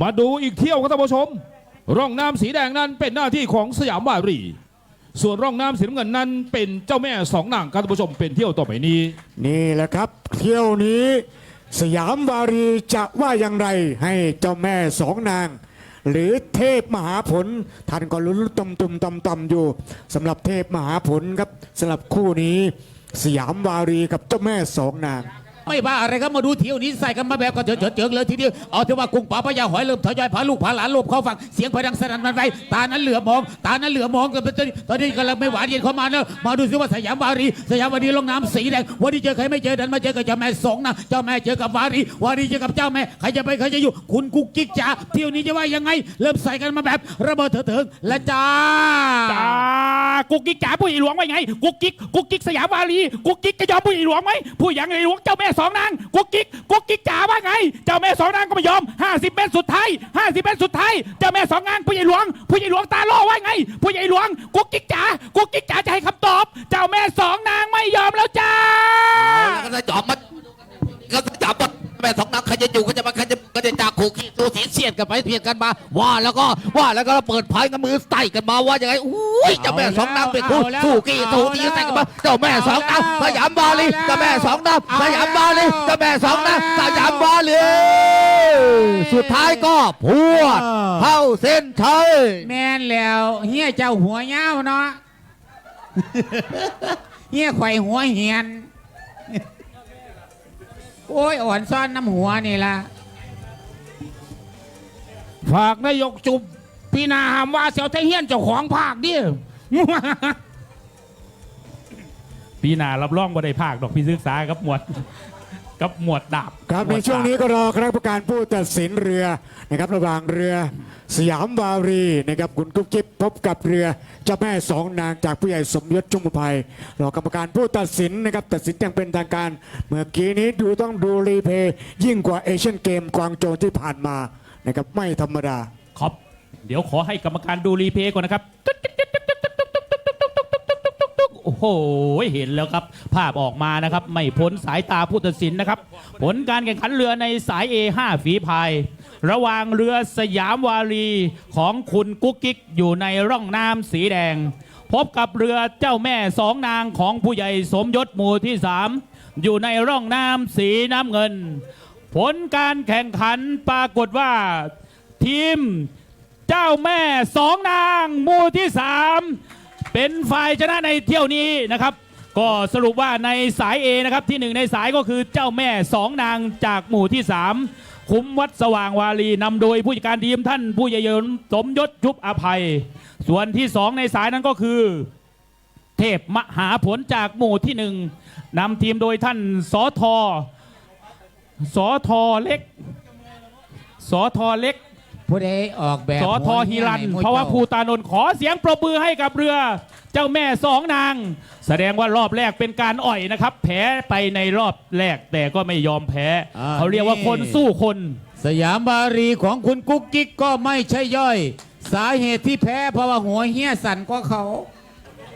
มาดูอีกเที่ยวครับท่านผู้ชม ร่องน้ำสีแดงนั้นเป็นหน้าที่ของสยามวารี ส่วนร่องน้ำสีน้ำเงินนั้นเป็นเจ้าแม่สองนางครับท่านผู้ชมเป็นเที่ยวต่อไปนี้ นี่แหละครับ เที่ยวนี้ สยามวารีจะว่าอย่างไรให้เจ้าแม่สองนาง หรือเทพมหาผลท่านก็ลุ้นตุ่มตุ่มต่ำต่ำอยู่สำหรับเทพมหาผลครับสำหรับคู่นี้ สยามวารีกับเจ้าแม่สองนาง ไม่บ้าอะไรครับมาดูเที่ยวนี้ใส่กันมาแบบก็เจิดเจิดเจิงเลยทีเดียวเอาเถอะว่ากุ้งป๋าพญาหอยเริ่มทยอยพาลูกพาหลานลบเข้าฝั่งเสียงพดังสนั่นหวันไหวตานั้นเหลือมอง ตานั้นเหลือมองกันตอนนี้ตอนนี้กำลังไม่หวานเย็นเข้ามาเนอะมาดูซิว่าสยามวารีสยามวารีลงน้ำสีแดงวันนี้เจอใครไม่เจอดันมาเจอกับเจ้าแม่สองนะเจ้าแม่เจอกับวารีวารีเจอกับเจ้าแม่ใครจะไปใครจะอยู่ คุณกุ๊กกิ๊กจ๋าเที่ยวนี้จะว่ายังไง เริ่มใส่กันมาแบบ ระเบิดเถิดเถิงและจ้าจ้ากุ๊กกิ๊กจ๋าผู้ใหญ่หลวงไว้ไงกุ๊กกิ๊กกุ๊กกิ๊กสยามวารีกุ๊กกิ๊กจะยอมผู้ใหญ่หลวงไหมผู้ใหญ่หลวงเจ้าแม่สองนางกุ๊กกิ๊กกุ๊กกิ๊กจ๋าว่าไง เจ้าแม่สองนางก็ไม่ยอม 50 เมตรสุดท้าย 50 เมตรสุดท้าย เจ้าแม่สองนางผู้ใหญ่หลวง ผู้ใหญ่หลวงตาล่อว่าไง ผู้ใหญ่หลวงกุ๊กกิ๊กจ๋ากุ๊กกิ๊กจ๋าจะให้คำตอบ เจ้าแม่สองนางไม่ยอมแล้วจ้าก็จะจอบมันก็จะจับมันแม่สองนางใครจะอยู่ก็จะมาใครจะ ก็จะจากขู่ขี้สูสีเสียดกันไปเสียดกันมาว่าแล้วก็ว่าแล้วก็เปิดพายกันมือใส่กันมาว่าอย่างไงอุ้ยเจ้าแม่สองนางเป็นคู่เอาแล้วสู้กี้สู้ตีใส่กันมาเจ้าแม่สองนางสยามบาลีเจ้าแม่สองนางสยามบาลีเจ้าแม่สองนางสยามบาลีสุดท้ายก็พวดเข้าเส้นชัยแม่นแล้วเฮียเจ้าหัวเย้าเนาะเฮียไข่หัวเหียนโอ้ยอ่อนซ่อนน้ำหัวนี่ละ ฝากนายกจุบพี่นาหามว่าเสียวไทเฮียนเจ้าของภาคดิปีหน้ารับรองบ่ได้ภาคดอกพี่ศึกษากับหมวดกับหมวดดาบครับหมในวดช่วงดาบนี้ก็รอคณะกรรมการผู้ตัดสินเรือนะครับระหว่างเรือสยามวารีนะครับคุณกุ๊กกิ๊บพบกับเรือเจ้าแม่สองนางจากผู้ใหญ่สมยศจุมภัยรอกรรมการผู้ตัดสินนะครับตัดสินอย่างเป็นทางการ เมื่อกี้นี้ดูต้องดูรีเพย์ยิ่งกว่าเอเชียนเกมกวางโจวที่ผ่านมา นะครับไม่ธรรมดา ครับ เดี๋ยวขอให้กรรมการดูรีเพย์ก่อนนะครับ โอ้โห เห็นแล้วครับ ภาพออกมานะครับ ไม่พ้นสายตาผู้ตัดสินนะครับ ผลการแข่งขันเรือในสาย A5 ฝีพาย ระหว่างเรือสยามวารีของคุณกุ๊กกิ๊กอยู่ในร่องน้ำสีแดง พบกับเรือเจ้าแม่สองนางของผู้ใหญ่สมยศหมู่ที่ 3 อยู่ในร่องน้ำสีน้ำเงิน ผลการแข่งขันปรากฏว่า ทีมเจ้าแม่สองนางหมู่ที่สามเป็นฝ่ายชนะในเที่ยวนี้นะครับ ก็สรุปว่าในสาย A นะครับที่หนึ่งในสายก็คือเจ้าแม่สองนางจากหมู่ที่สามคุ้มวัดสว่างวารีนำโดยผู้จัดการทีมท่านผู้ใหญ่ยนสมยศชุบอภัย ส่วนที่สองในสายนั้นก็คือ เทพมหาผลจากหมู่ที่หนึ่งนำทีมโดยท่านสอทอ สอทอเล็ก สอทอเล็ก ผู้ใดออกแบบสอทอฮิรัน เพราะว่าภูตานนท์ขอเสียงปรบมือให้กับเรือ เจ้าแม่สองนาง แสดงว่ารอบแรกเป็นการอ่อยนะครับ แพ้ไปในรอบแรกแต่ก็ไม่ยอมแพ้เขาเรียกว่าคนสู้คน สยามบารีของคุณกุ๊กกิ๊กก็ไม่ใช่ย่อย สาเหตุที่แพ้เพราะว่าหัวเฮียสั่นก็เขา